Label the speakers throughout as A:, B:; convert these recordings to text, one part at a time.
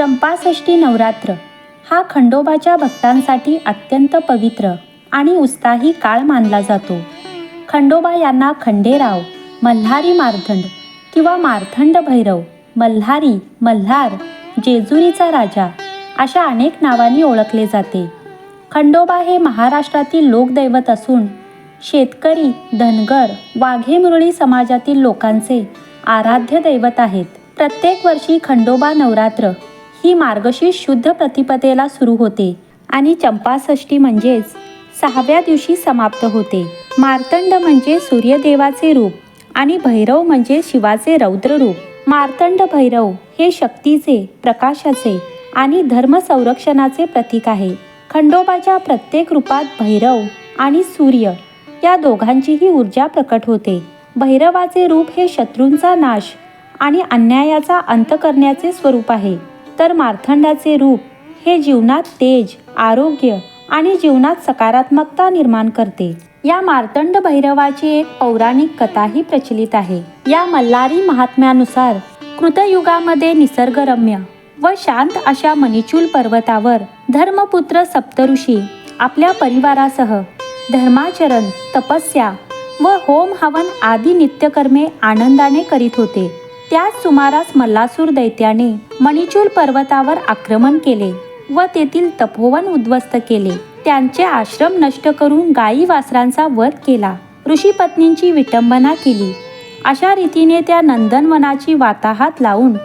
A: चंपाषष्ठी नवरात्र हा खंडोबाच्या भक्तांसाठी अत्यंत पवित्र आणि उत्साही काळ मानला जातो. खंडोबा यांना खंडेराव मल्हारी मारथंड किंवा मारथंड भैरव मल्हारी मल्हार जेजुरीचा राजा अशा अनेक नावांनी ओळखले जाते. खंडोबा हे महाराष्ट्रातील लोकदैवत असून शेतकरी धनगर वाघेमुरळी समाजातील लोकांचे आराध्य दैवत आहेत. प्रत्येक वर्षी खंडोबा नवरात्र ही मार्गशीर्ष शुद्ध प्रतिपदेला सुरू होते आणि चंपाषष्ठी म्हणजेच सहाव्या दिवशी समाप्त होते. मार्तंड म्हणजे सूर्यदेवाचे रूप आणि भैरव म्हणजे शिवाचे रौद्र रूप. मार्तंड भैरव हे शक्तीचे प्रकाशाचे आणि धर्म संरक्षणाचे प्रतीक आहे. खंडोबाच्या प्रत्येक रूपात भैरव आणि सूर्य या दोघांचीही ऊर्जा प्रकट होते. भैरवाचे रूप हे शत्रूंचा नाश आणि अन्यायाचा अंत करण्याचे स्वरूप आहे. तर मार्तंडाचे रूप हे जीवनात तेज आरोग्य आणि जीवनात सकारात्मकता निर्माण करते. या मार्तंड भैरवाची एक पौराणिक कथाही प्रचलित आहे. या मल्हारी महात्म्यानुसार कृतयुगामध्ये निसर्गरम्य व शांत अशा मणिचूल पर्वतावर धर्मपुत्र सप्तऋषी आपल्या परिवारासह धर्माचरण तपस्या व होम हवन आदी नित्यकर्मे आनंदाने करीत होते. त्याच सुमारास मल्लासूर दैत्याने मणिचूल पर्वतावर आक्रमण केले व तेथील तपोवन उद्ध्वस्त केले. त्यांचे आश्रम नष्ट करून गायी वासरांचा वध केला. ऋषी पत्नींची विटंबना केली. अशा रीतीने त्या नंदनवनाची वाताहात लावून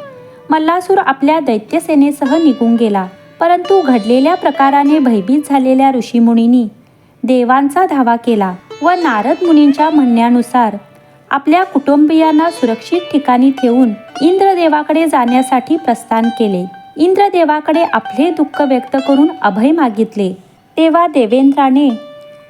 A: मल्लासूर आपल्या दैत्यसेनेसह निघून गेला. परंतु घडलेल्या प्रकाराने भयभीत झालेल्या ऋषीमुनींनी देवांचा धावा केला व नारद मुनींच्या म्हणण्यानुसार आपल्या कुटुंबियांना सुरक्षित ठिकाणी ठेवून इंद्रदेवाकडे जाण्यासाठी प्रस्थान केले. इंद्रदेवाकडे आपले दुःख व्यक्त करून अभय मागितले. तेव्हा देवेंद्राने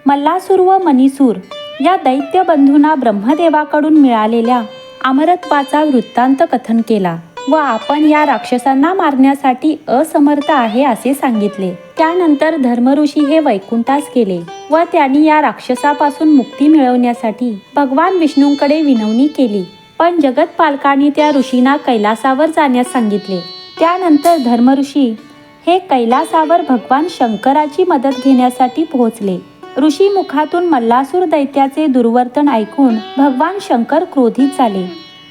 A: मल्लासूर व मणिसूर या दैत्य बंधूंना ब्रह्मदेवाकडून मिळालेल्या अमरत्वाचा वृत्तांत कथन केला व आपण या राक्षसांना मारण्यासाठी असमर्थ आहे असे सांगितले. त्यानंतर धर्मऋषी हे वैकुंठास गेले व त्यांनी या राक्षसापासून मुक्ती मिळवण्यासाठी भगवान विष्णूंकडे विनवणी केली. पण जगतपालकांनी त्या ऋषींना कैलासावर जाण्यास सांगितले. त्यानंतर धर्मऋषी हे कैलासावर भगवान शंकराची मदत घेण्यासाठी पोहोचले. ऋषी मुखातून मल्लासूर दैत्याचे दुर्वर्तन ऐकून भगवान शंकर क्रोधित झाले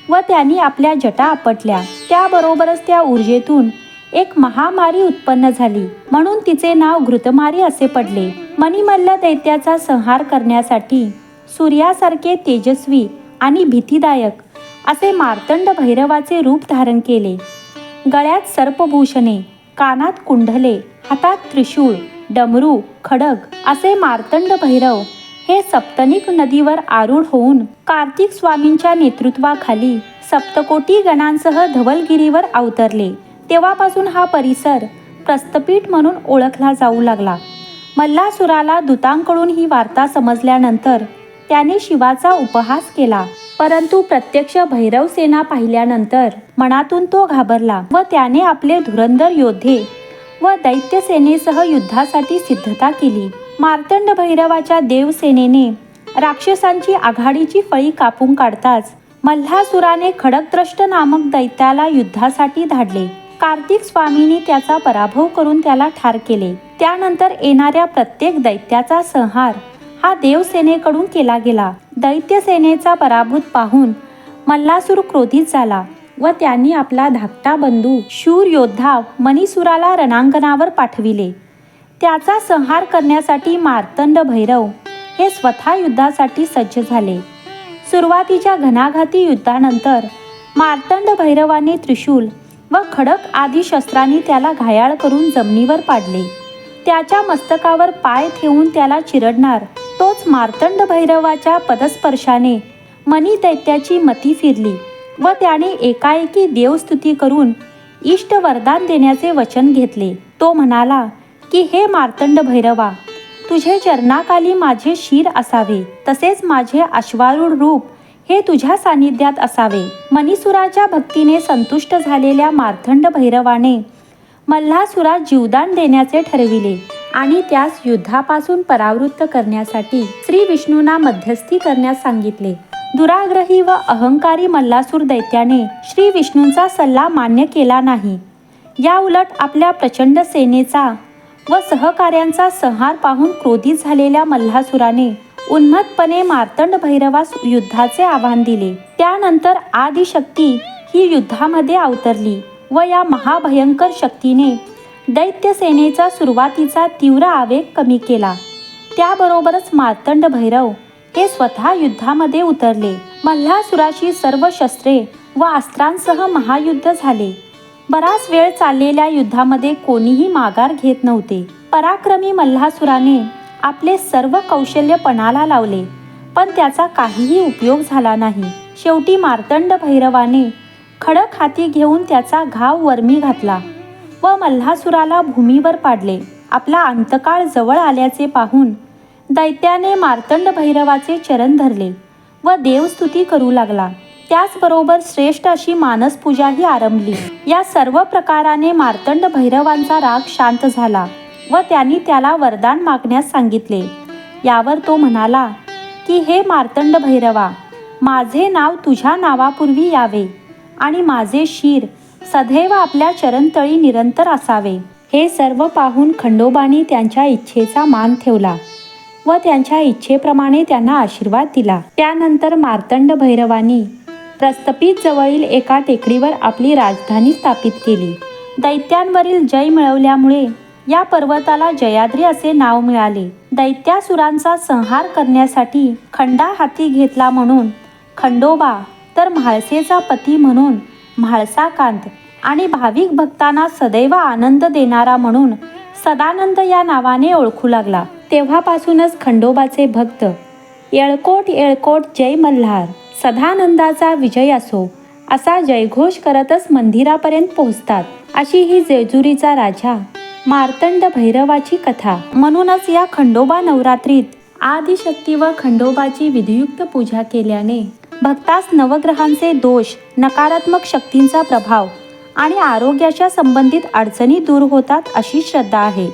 A: व त्यांनी आपल्या जटा आपटल्या. त्याबरोबरच त्या ऊर्जेतून एक महामारी उत्पन्न झाली. म्हणून तिचे नाव घृतमारी असे पडले. मणिमल्ल दैत्याचा संहार करण्यासाठी सूर्यासारखे तेजस्वी आणि भीतीदायक असे मार्तंड भैरवाचे रूप धारण केले. गळ्यात सर्पभूषणे कानात कुंडले हातात त्रिशूळ डमरू खडग असे मार्तंड भैरव हे सप्तनिक नदीवर आरूढ होऊन कार्तिक स्वामींच्या नेतृत्वाखाली सप्तकोटी गणांसह धवलगिरीवर अवतरले. तेव्हापासून हा परिसर प्रस्थपीठ म्हणून ओळखला जाऊ लागला. मल्लासुराला दूतांकडून ही वार्ता समजल्यानंतर त्याने शिवाचा उपहास केला. परंतु प्रत्यक्ष भैरव सेना पाहिल्यानंतर मनातून तो घाबरला व त्याने आपले धुरंधर योद्धे व दैत्य सेनेसह युद्धासाठी सिद्धता केली. मार्तंड भैरवाच्या देवसेनेने राक्षसांची आघाडीची फळी कापून काढताच मल्हासुराने खडकद्रष्ट नामक दैत्याला युद्धासाठी धाडले. कार्तिक स्वामींनी त्याचा पराभव करून त्याला ठार केले. त्यानंतर येणाऱ्या प्रत्येक दैत्याचा संहार हा देवसेनेकडून केला गेला. दैत्य सेनेचा पराभूत पाहून मल्लासूर क्रोधित झाला व त्यांनी आपला धाकटा बंधू शूर योद्धा मणिसुराला रणांगणावर पाठविले. त्याचा संहार करण्यासाठी मार्तंड भैरव हे स्वतः युद्धासाठी सज्ज झाले. सुरुवातीच्या घणाघाती युद्धानंतर मार्तंड भैरवाने त्रिशूल व खडक आदी शस्त्रांनी त्याला घायाळ करून जमिनीवर पाडले. त्याच्या मस्तकावर पाय ठेवून त्याला चिरडणार. तोच मार्तंड भैरवाच्या पदस्पर्शाने मनी दैत्याची मती फिरली व त्याने एकाएकी देवस्तुती करून इष्ट वरदान देण्याचे वचन घेतले. तो म्हणाला की हे मार्तंड भैरवा तुझे चरणाखाली माझे शिर असावे. तसेच माझे अश्वारूढ रूप हे तुझ्या सानिध्यात असावे. मणिसुराच्या भक्तीने संतुष्ट झालेल्या मार्तंड भैरवाने मल्हासुरात जीवदान देण्याचे ठरविले आणि त्यास युद्धापासून परावृत्त करण्यासाठी श्री विष्णूंना मध्यस्थी करण्यास सांगितले. दुराग्रही व अहंकारी मल्लासूर दैत्याने श्री विष्णूंचा सल्ला मान्य केला नाही. या उलट आपल्या प्रचंड सेनेचा व सहकार्यांचा संहार पाहून क्रोधित झालेल्या मल्हासुराने उन्मत्तपणे मार्तंड भैरवास युद्धाचे आव्हान दिले. त्यानंतर आदिशक्ती ही युद्धामध्ये अवतरली व या महाभयंकर शक्तीने दैत्य सेनेचा सुरुवातीचा तीव्र आवेग कमी केला. त्याबरोबरच मार्तंड भैरव हे स्वतः युद्धामध्ये उतरले. मल्हासुराशी सर्व शस्त्रे व अस्त्रांसह महायुद्ध झाले. बराच वेळ चाललेल्या युद्धामध्ये कोणीही माघार घेत नव्हते. पराक्रमी मल्हासुराने आपले सर्व कौशल्य पणाला लावले. पण त्याचा काहीही उपयोग झाला नाही. शेवटी मार्तंड भैरवाने खडक हाती घेऊन त्याचा घाव वर्मी घातला व मल्हासुराला भूमीवर पाडले. आपला अंतकाळ जवळ आल्याचे पाहून दैत्याने मार्तंड भैरवाचे चरण धरले व देवस्तुती करू लागला. त्याचबरोबर श्रेष्ठ अशी मानसपूजाही आरंभली. या सर्व प्रकाराने मार्तंड भैरवांचा राग शांत झाला. व त्यांनी त्याला वरदान मागण्यास सांगितले. यावर तो म्हणाला की हे मार्तंड भैरवा माझे नाव तुझ्या नावापूर्वी यावे आणि माझे शिर सदैव आपल्या चरणतळी निरंतर असावे. हे सर्व पाहून खंडोबांनी त्यांच्या इच्छेचा मान ठेवला व त्यांच्या इच्छेप्रमाणे त्यांना आशीर्वाद दिला. त्यानंतर मार्तंड भैरवानी प्रस्तपित जवळील एका टेकडीवर आपली राजधानी स्थापित केली. दैत्यांवरील जय मिळवल्यामुळे या पर्वताला जयाद्री असे नाव मिळाले. दैत्यासुरांचा संहार करण्यासाठी खंडा हाती घेतला म्हणून खंडोबा तर म्हाळसेचा पती म्हणून म्हाळसाकांत आणि भाविक भक्तांना सदैव आनंद देणारा म्हणून सदानंद या नावाने ओळखू लागला. तेव्हापासूनच खंडोबाचे भक्त येळकोट येळकोट जय मल्हार सदानंदाचा विजय असो असा जयघोष करतच मंदिरापर्यंत पोहोचतात अशी ही जेजुरीचा राजा मार्तंड भैरवाची कथा. म्हणूनच या खंडोबा नवरात्रीत आदिशक्ती व खंडोबाची विधियुक्त पूजा केल्याने भक्तास नवग्रहांचे दोष नकारात्मक शक्तींचा प्रभाव आणि आरोग्याच्या संबंधित अडचणी दूर होतात अशी श्रद्धा आहे.